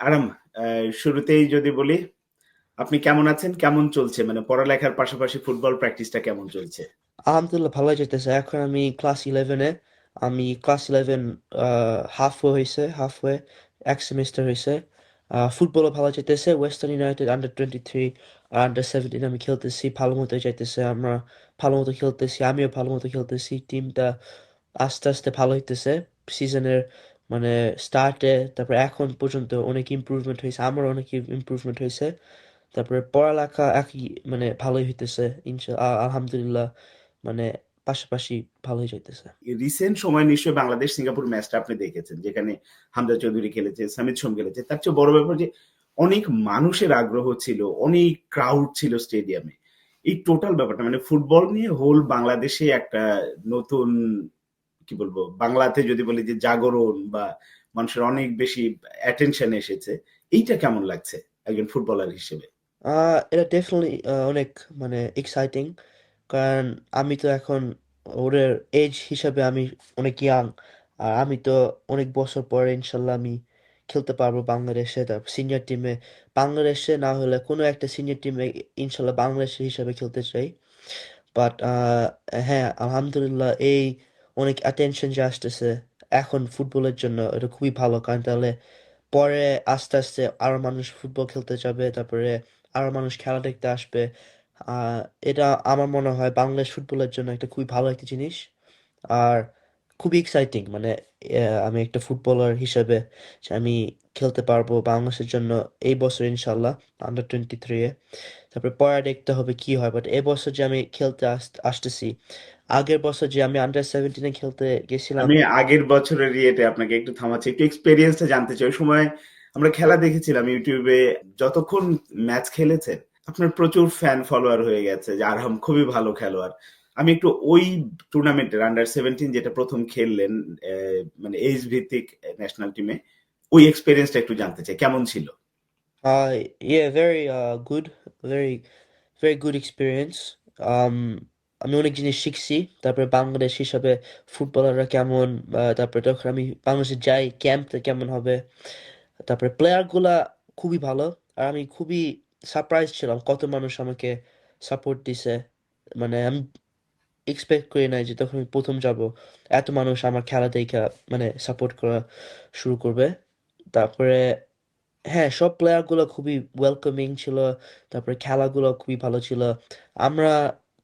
আরাম শুরুতেই যদি বলি, আপনি কেমন আছেন? কেমন চলছে? মানে পড়ালেখার পাশাপাশি ফুটবল প্র্যাকটিসটা কেমন চলছে? আলহামদুলিল্লাহ ভালো যাইতেছে। এখন আমি ক্লাস ইলেভেনে আমি ক্লাস 11 আ হাফওয়ে হইছে, হাফওয়ে ১ সেমেস্টার হইছে। আ ফুটবলও ভালো যাইতেছে। ওয়েস্টার্ন ইউনাইটেড আন্ডার 23 আর আন্ডার 17 আমি খেলতেছি। ভালো মতো যাইতেছে। আমরা ভালো মতো খেলতেছি। আমিও ভালো মতো খেলতেছি। টিমটা আস্তে, আস্তে ভালো হইতেছে। সিজনের মানে স্টার্টে তারপরে এখন পর্যন্ত অনেক ইমপ্রুভমেন্ট হয়েছে আমারও অনেক ইম ইমপ্রুভমেন্ট হইছে। তারপরে পড়ালেখা একই মানে ভালোই হইতেছে। আলহামদুলিল্লাহ মানে পাশাপাশি ভালোই যাইতেছে। রিসেন্ট সময় নিশ্চয়ই বাংলাদেশ সিঙ্গাপুর ম্যাচটা আপনি দেখেছেন। যেখানে হামজা চৌধুরী খেলেছে, সামিদ সোম খেলেছে। তার চেয়ে বড় ব্যাপার যে অনেক মানুষের আগ্রহ ছিল, অনেক ক্রাউড ছিল স্টেডিয়ামে। এই টোটাল ব্যাপারটা মানে ফুটবল নিয়ে হোল বাংলাদেশে একটা নতুন কি বলব? বাংলাতে যদি বলি যে জাগরণ বা মানুষের অনেক বেশি অ্যাটেনশন এসেছে। এইটা কেমন লাগছে একজন ফুটবলার হিসেবে? এটা ডেফিনিটলি অনেক মানে এক্সাইটিং। কারণ আমি তো এখন ওদের এজ হিসাবে আমি অনেক ইয়াং। আর আমি তো অনেক বছর পরে ইনশাল্লাহ আমি খেলতে পারব বাংলাদেশে। তারপর সিনিয়র টিমে বাংলাদেশে না হলে কোনো একটা সিনিয়র টিমে ইনশাল্লাহ বাংলাদেশী হিসাবে খেলতে চাই। বাট হ্যাঁ, আলহামদুলিল্লাহ এই অনেক অ্যাটেনশন যে আসতেছে এখন ফুটবলের জন্য এটা খুবই ভালো। কারণ তাহলে পরে আস্তে, আস্তে আরও মানুষ ফুটবল খেলতে যাবে। তারপরে আরও মানুষ খেলা দেখতে আসবে। এটা আমার মনে হয় বাংলাদেশ ফুটবলের জন্য একটা খুবই ভালো একটা জিনিস। আর খুবই এক্সাইটিং মানে আমি একটা ফুটবলার হিসেবে আমি খেলতে পারব বাংলাদেশের জন্য এই বছর ইনশাল্লাহ আন্ডার 23 এ। তারপরে পরে দেখতে হবে কি হয়। বাট এবছর যে আমি খেলতে আসতেছি, আগের বছর যে আমি আন্ডার 17 এ খেলতে গেছিলাম আমি আগের বছরের ইয়েতে আপনাকে একটু থামাচ্ছি। একটু এক্সপেরিয়েন্সটা জানতে চাই। ওই সময় আমরা খেলা দেখেছিলাম ইউটিউবে যতক্ষণ ম্যাচ খেলেছে আপনার প্রচুর ফ্যান ফলোয়ার হয়ে গেছে যে আরহাম খুবই ভালো খেলোয়াড়। আমি একটু ওই টুর্নামেন্টের আন্ডার 17 যেটা প্রথম খেললেন মানে এজ ভিত্তিক ন্যাশনাল টিমে, ওই এক্সপিরিয়েন্সটা একটু জানতে চাই। কেমন ছিল? Uh, good, very, very good experience. Um, আমি অনেক জিনিস শিখছি। তারপরে বাংলাদেশ হিসাবে ফুটবলাররা কেমন, তারপরে যখন আমি বাংলাদেশে যাই ক্যাম্পটা কেমন হবে। তারপরে প্লেয়ারগুলা খুবই ভালো। আর আমি খুবই সারপ্রাইজ ছিলাম কত মানুষ আমাকে সাপোর্ট দিছে। মানে আমি এক্সপেক্ট করি নাই যে তখন আমি প্রথম যাব এত মানুষ আমার খেলা দেইখা মানে সাপোর্ট করা শুরু করবে। তারপরে হ্যাঁ, সব প্লেয়ারগুলো খুবই ওয়েলকামিং ছিল। তারপরে খেলাগুলো খুবই ভালো ছিল। আমরা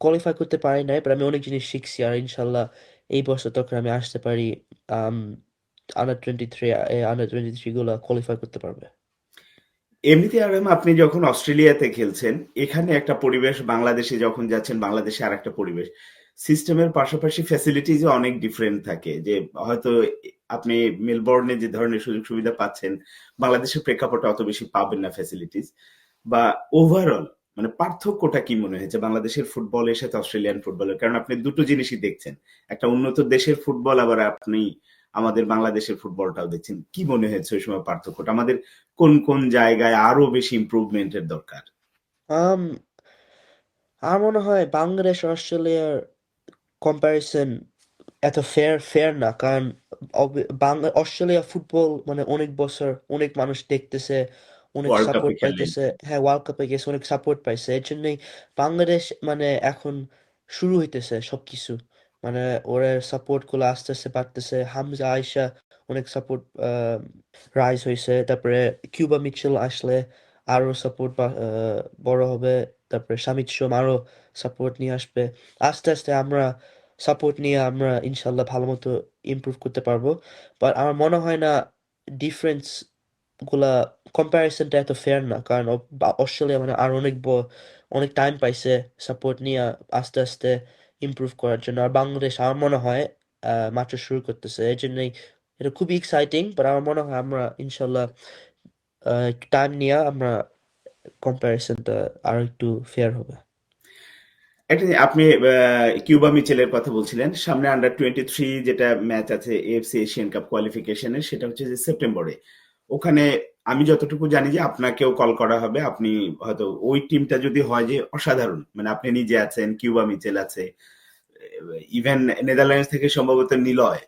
কোয়ালিফাই করতে পারি নাই। বাট আমি অনেক জিনিস শিখছি। আর ইনশাল্লাহ এই বছর তখন আমি আসতে পারি আন্ডার 23 এ আন্ডার 23 গুলা কোয়ালিফাই করতে পারবে। এমনিতে আরহাম আপনি যখন অস্ট্রেলিয়াতে খেলছেন, এখানে একটা পরিবেশ, বাংলাদেশে যখন যাচ্ছেন বাংলাদেশে আরেকটা পরিবেশ। সিস্টেমের পাশাপাশি ফ্যাসিলিটিস ও অনেক ডিফারেন্ট থাকে। যে হয়তো আপনি মেলবোর্নে যে ধরনের সুযোগ সুবিধা পাচ্ছেন, বাংলাদেশের প্রেক্ষাপটে অত বেশি পাবেন না ফ্যাসিলিটিস। বা ওভারঅল মানে পার্থক্যটা কি মনে হয়েছে বাংলাদেশের ফুটবলের সাথে অস্ট্রেলিয়ান ফুটবলের? কারণ আপনি দুটো জিনিসই দেখছেন। একটা উন্নত দেশের ফুটবল আবার আপনি আমাদের বাংলাদেশের ফুটবলটাও দেখছেন। কি মনে হয়েছে ওই সময় পার্থক্যটা? আমাদের কোন, কোন জায়গায় আরও বেশি ইমপ্রুভমেন্ট এর দরকার? আম আমার মনে হয় বাংলাদেশ অস্ট্রেলিয়ার কম্পারিজন এত ফেয়ার ফেয়ার না। কারণ বাংলা অস্ট্রেলিয়া ফুটবল মানে অনেক বছর অনেক মানুষ দেখতেছে, অনেক সাপোর্ট পাইতেছে। হ্যাঁ, ওয়ার্ল্ড কাপে গেছে, অনেক সাপোর্ট পাইছে। এজন্যই বাংলাদেশ মানে এখন শুরু হইতেছে সবকিছু। মানে ওরা সাপোর্টগুলা আস্তে, আস্তে বাড়তেছে। হামজা আইসা অনেক সাপোর্ট রাইজ হয়েছে তারপরে কিউবা মিচেল আসলে আরও সাপোর্ট বড় হবে। তারপরে সামিদ সোম আরও সাপোর্ট নিয়ে আসবে। আস্তে, আস্তে আমরা সাপোর্ট নিয়ে আমরা ইনশাল্লাহ ভালো মতো ইমপ্রুভ করতে পারব। বাট আমার মনে হয় না ডিফারেন্সগুলা কম্পারিজনটা এত ফেয়ার না। কারণ অস্ট্রেলিয়া মানে আরও অনেক অনেক টাইম পাইছে সাপোর্ট নিয়া আস্তে, আস্তে ইমপ্রুভ করার জন্য। আর বাংলাদেশ আমার মনে হয় মাত্র শুরু করতেছে। এজন্যই এটা খুবই এক্সাইটিং। বাট আমার মনে হয় আমরা ইনশাল্লাহ টাইম নিয়া আমরা কম্পারিজনটা আরও একটু ফেয়ার হবে। একটা আপনি কিউবা মিচেলের কথা বলছিলেন। সামনে আন্ডার 23 যেটা ম্যাচ আছে এএফসি এশিয়ান কাপ কোয়ালিফিকেশন সেটা হচ্ছে যে সেপ্টেম্বরে। ওখানে আমি যতটুকু জানি যে আপনাকেও কল করা হবে। আপনি হয়তো ওই টিমটা যদি হয় যে অসাধারণ। মানে আপনি নিজে আছেন, কিউবা মিচেল আছে। ইভেন নেদারল্যান্ডস থেকে সম্ভবত নিলয়।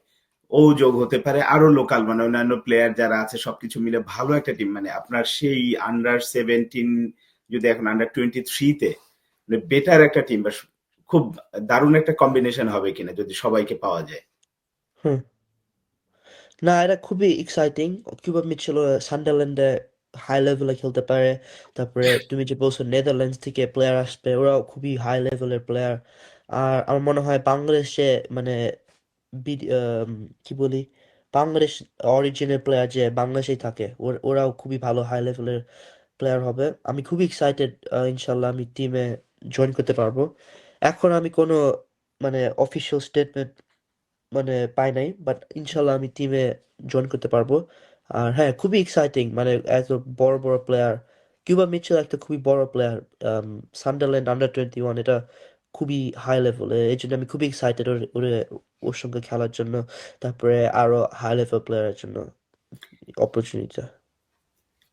ও যোগ হতে পারে, আরও লোকাল মানে অন্যান্য প্লেয়ার যারা আছে, সবকিছু মিলে ভালো একটা টিম মানে আপনার সেই আন্ডার সেভেন্টিন যদি এখন আন্ডার টোয়েন্টি থ্রিতে বেটার একটা টিম বা খুব দারুণ একটা কম্বিনেশন হবে কিনা যদি সবাইকে পাওয়া যায়। হুম। না, এটা খুবই এক্সাইটিং কিউবা মিচেল সান্ডারল্যান্ডে হাই লেভেলে খেলতে পারে। তারপরে তুমি যে বলছো নেদারল্যান্ডস থেকে প্লেয়ার আসবে, ওরাও খুবই হাই লেভেলের প্লেয়ার আর আমার মনে হয় বাংলাদেশে মানে কি বলি, বাংলাদেশ অরিজিনের প্লেয়ার যে বাংলাদেশেই থাকে ওরাও খুবই ভালো হাই লেভেলের প্লেয়ার হবে। আমি খুবই এক্সাইটেড ইনশাল্লাহ আমি টিমে জয়েন করতে পারব। এখন আমি কোনো মানে অফিসিয়াল স্টেটমেন্ট মানে পাই নাই বাট ইনশাল্লাহ আমি টিমে জয়েন করতে পারব। আর হ্যাঁ খুবই এক্সাইটিং মানে এত বড় বড় প্লেয়ার কিউবা মিচেল একটা খুবই বড় player Sunderland under twenty one এটা খুবই হাই লেভেল এই জন্য আমি খুবই এক্সাইটেড ওর ওর- সঙ্গে খেলার জন্য তারপরে আরও হাই লেভেল প্লেয়ারের জন্য অপরচুনিটি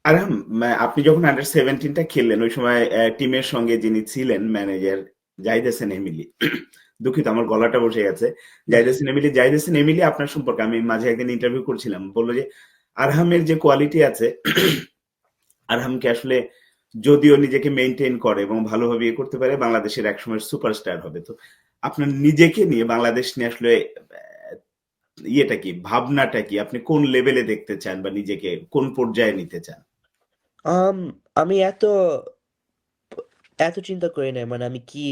হ্যাঁ, আপনি যখন আন্ডার সেভেন্টিনটা খেললেন ওই সময় টিমের সঙ্গে যিনি ছিলেন ম্যানেজার জাহিদ এমিলি দুঃখিত আমার গলাটা বসে গেছে। জাহিদ এমিলি জাহিদ এমিলি আপনার সম্পর্কে আমি মাঝে একদিন ইন্টারভিউ করছিলাম বলল যে আরহামের যে কোয়ালিটি আছে আরহামকে আসলে যদিও নিজেকে মেনটেন করে এবং ভালোভাবে ইয়ে করতে পারে বাংলাদেশের একসময় সুপারস্টার হবে। তো আপনার নিজেকে নিয়ে বাংলাদেশ নিয়ে আসলে ইয়েটা কি, ভাবনাটা কি? আপনি কোন লেভেলে দেখতে চান বা নিজেকে কোন পর্যায়ে নিতে চান? আমি এত এত চিন্তা করি না মানে আমি কি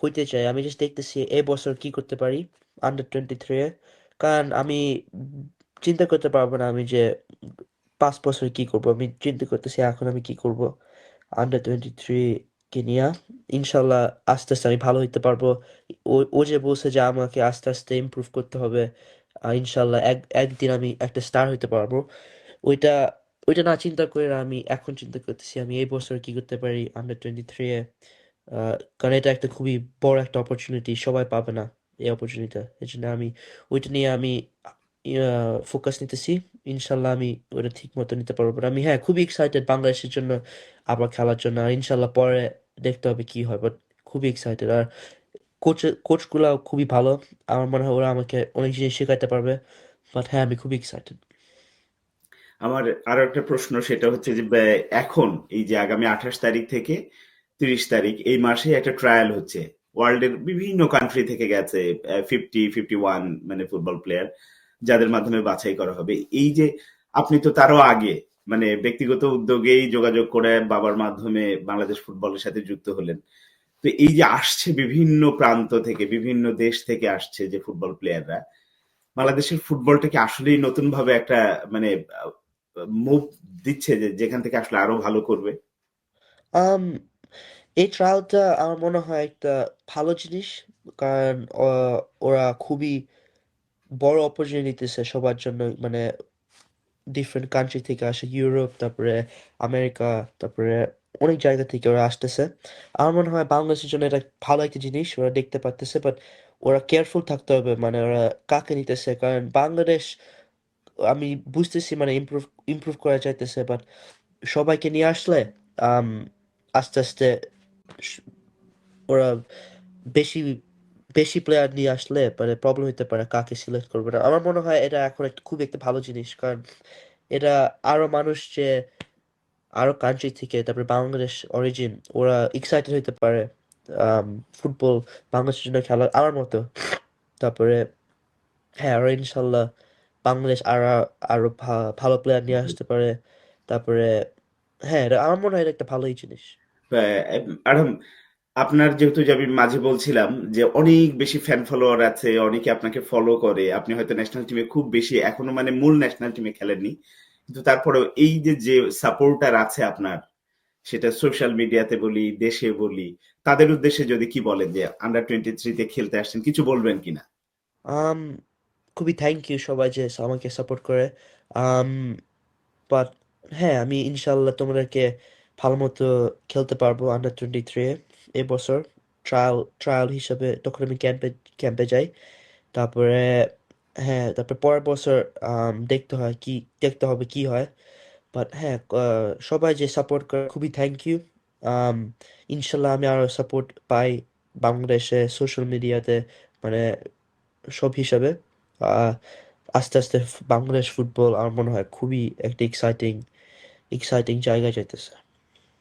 হইতে চাই? আমি জাস্ট দেখতেছি এই বছর কি করতে পারি আন্ডার টোয়েন্টি থ্রি এ। কারণ আমি চিন্তা করতে পারব না আমি যে পাঁচ বছর কি করব। আমি চিন্তা করতেছি এখন আমি কি করব আন্ডার টোয়েন্টি থ্রি কে নিয়ে, ইনশাল্লাহ আস্তে আস্তে আমি ভালো হইতে পারব। ও যে বলছে যে আমাকে আস্তে আস্তে ইমপ্রুভ করতে হবে ইনশাল্লাহ এক, একদিন আমি একটা স্টার হইতে পারব। ওইটা ওইটা না চিন্তা করে আমি এখন চিন্তা করতেছি, আমি এই বছর কি করতে পারি আন্ডার টোয়েন্টি থ্রি এ কারণ এটা একটা খুবই বড় একটা অপরচুনিটি সবাই পাবে না এই অপরচুনিটিটা এই জন্য আমি ওইটা নিয়ে আমি ফোকাস নিতেছি, ইনশাল্লাহ আমি ওটা ঠিক মতো নিতে পারব। আমি হ্যাঁ খুবই এক্সাইটেড বাংলাদেশের জন্য, আবার খেলার জন্য, আর ইনশাল্লাহ পরে দেখতে হবে কি হয় বাট খুবই এক্সাইটেড আর কোচ কোচগুলাও খুবই ভালো। আমার মনে হয় ওরা আমাকে অনেক জিনিস শেখাতে পারবে বাট হ্যাঁ আমি খুবই এক্সাইটেড আমার আরও একটা প্রশ্ন, সেটা হচ্ছে যে এখন এই যে আগামী আঠাশ তারিখ থেকে তিরিশ তারিখ, এই মাসে একটা ট্রায়াল হচ্ছে। ওয়ার্ল্ডের বিভিন্ন কান্ট্রি থেকে গেছে ফিফটি ফিফটি ওয়ান মানে ফুটবল প্লেয়ার যাদের মাধ্যমে বাছাই করা হবে। এই যে, আপনি তো তারও আগে মানে ব্যক্তিগত উদ্যোগেই যোগাযোগ করে বাবার মাধ্যমে বাংলাদেশ ফুটবলের সাথে যুক্ত হলেন। তো এই যে আসছে বিভিন্ন প্রান্ত থেকে, বিভিন্ন দেশ থেকে আসছে যে ফুটবল প্লেয়াররা, বাংলাদেশের ফুটবলটাকে আসলেই নতুন ভাবে একটা মানে মুভ দিচ্ছে যে যেখান থেকে আসলে আরও ভালো করবে। এই ট্রায়ালটা আমার মনে হয় একটা ভালো জিনিস, কারণ ওরা খুবই বড় অপরচুনিটি নিতেছে সবার জন্য মানে ডিফারেন্ট কান্ট্রি থেকে আসে ইউরোপ তারপরে আমেরিকা তারপরে অনেক জায়গা থেকে ওরা আসতেছে। আমার মনে হয় বাংলাদেশের জন্য এটা ভালো একটা জিনিস, ওরা দেখতে পারতেছে বাট ওরা কেয়ারফুল থাকতে হবে মানে ওরা কাকে নিতেছে? কারণ বাংলাদেশ, আমি বুঝতেছি মানে ইমপ্রুভ ইমপ্রুভ করা যাইতেছে বাট সবাইকে নিয়ে আসলে আস্তে আস্তে ওরা বেশি বেশি প্লেয়ার নিয়ে আসলে মানে প্রবলেম হতে পারে কাকে সিলেক্ট করবে না। আমার মনে হয় এটা এখন একটা খুব একটা ভালো জিনিস কারণ এটা আরও মানুষ যে আরও কান্ট্রি থেকে, তারপরে বাংলাদেশ অরিজিন ওরা এক্সাইটেড হতে পারে ফুটবল বাংলাদেশের জন্য খেলা, আমার মতো। তারপরে হ্যাঁ আরও ইনশাল্লাহ বাংলাদেশ আরও আরও ভালো প্লেয়ার নিয়ে আসতে পারে। তারপরে হ্যাঁ আমার মনে হয় এটা একটা ভালোই জিনিস। আরম আপনার যেহেতু যে আমি মাঝে বলছিলাম যে অনেক বেশি ফ্যান ফলোয়ার আছে, অনেকে আপনাকে ফলো করে, আপনি হয়তো ন্যাশনাল টিমে খুব বেশি, এখনও মানে মূল ন্যাশনাল টিমে খেলেননি। কিন্তু তারপরেও এই যে যে সাপোর্টার আছে আপনার, সেটা সোশ্যাল মিডিয়াতে বলি, দেশে বলি, তাদের উদ্দেশ্যে যদি কি বলেন যে আন্ডার টোয়েন্টি থ্রিতে খেলতে আসছেন, কিছু বলবেন কিনা? আম খুবই থ্যাংক ইউ সবাই যে আমাকে সাপোর্ট করে। বাট হ্যাঁ আমি ইনশাল্লাহ তোমাদেরকে ভালো মতো খেলতে পারব আন্ডার টোয়েন্টি থ্রি এই বছর ট্রায়াল ট্রায়াল হিসাবে তখন আমি ক্যাম্পে ক্যাম্পে যাই। তারপরে হ্যাঁ তারপরে পরের বছর দেখতে হয় কি, দেখতে হবে কি হয়। বাট হ্যাঁ সবাই যে সাপোর্ট করে খুবই থ্যাংক ইউ ইনশাল্লাহ আমি আরও সাপোর্ট পাই বাংলাদেশে সোশ্যাল মিডিয়াতে মানে সব হিসাবে। আস্তে আস্তে বাংলাদেশ ফুটবল আমার মনে হয় খুবই একটা এক্সাইটিং এক্সাইটিং জায়গায় যাইতেছে।